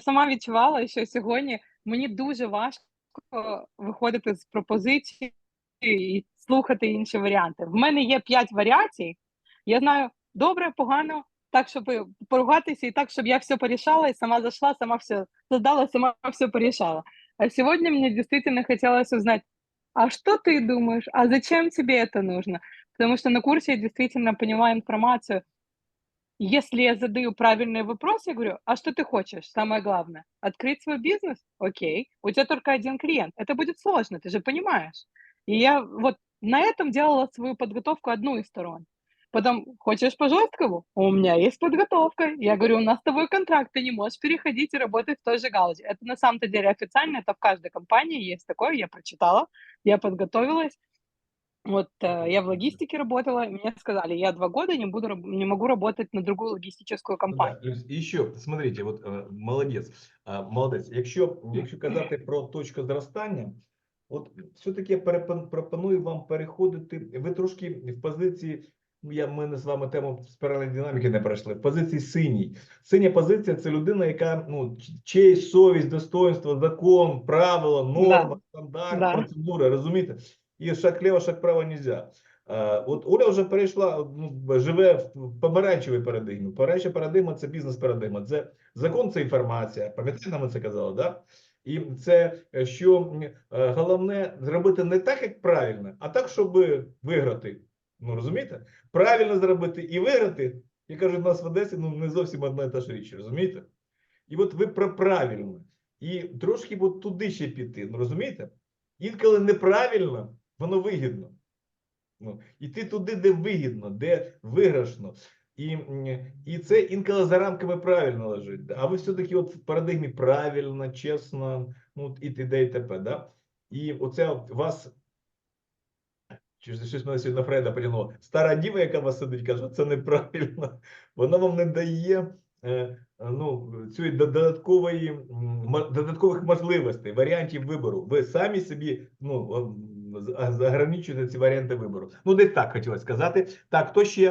сама відчувала, що сьогодні мені дуже важко виходити з пропозиції і слухати інші варіанти. В мене є 5 варіацій. Я знаю добре, погано, так, щоб поругатися, і так, щоб я все порішала, и сама зашла, сама все создала, сама все порешала. А сегодня мне действительно хотелось узнать, а что ты думаешь, а зачем тебе это нужно? Потому что на курсе я действительно поняла информацию. Если я задаю правильные вопросы, я говорю, а что ты хочешь, самое главное? Открыть свой бизнес? Окей. У тебя только один клиент. Это будет сложно, ты же понимаешь. И я вот на этом делала свою подготовку одну из сторон. Потом, хочешь по жесткому? У меня есть подготовка. Я говорю, у нас с тобой контракт, ты не можешь переходить и работать в той же галузі. Это на самом-то деле официально, это в каждой компании есть такое, я прочитала, я подготовилась. Вот э, я в логистике работала, мне сказали, я два года не буду, не могу работать на другую логистическую Ну да, компанию. Люсь, І ще, смотрите, от е, молодець, е, молодець. Якщо, якщо казати про точку зростання, от все-таки я пропоную вам переходити. Ви трошки в позиції. ну, Я ми не з вами тему спіральної динаміки не пройшли. В позиції синій. Синя позиція це людина, яка ну честь, совість, достоинство, закон, правила, норма, стандарт, Да. процедура. Розумієте? І шаг лево, шаг право. Е, От Оля вже перейшла, ну, живе в помаранчевій парадигмі. Помаранчева парадигма це бізнес-парадигма. Це закон, це інформація. Пам'ятаєте, ми це казали, да? І це е, що е, головне зробити не так, як правильно, а так, щоб виграти. Ну розумієте? Правильно зробити і виграти, як кажуть, у нас в Одесі, ну не зовсім одна і та ж річ, розумієте? І от ви про правильно. І трошки от туди ще піти. Ну розумієте? Інколи неправильно, воно вигідно. Ну, іти туди, де вигідно, де виграшно. І, і це інколи за рамками правильно лежить. А ви все-таки от в парадигмі правильно, чесно, ну і т.д. і т.п. Да? І оце от вас. Чи щось мене сьогодні на Фреда потягнуло. Стара діва, яка вас сидить, каже, це неправильно. Вона вам не дає е, ну, цієї додаткової, додаткових можливостей, варіантів вибору. Ви самі собі ну, м, з- заграничуєте ці варіанти вибору. Ну, десь так хотілося сказати. Так, хто ще?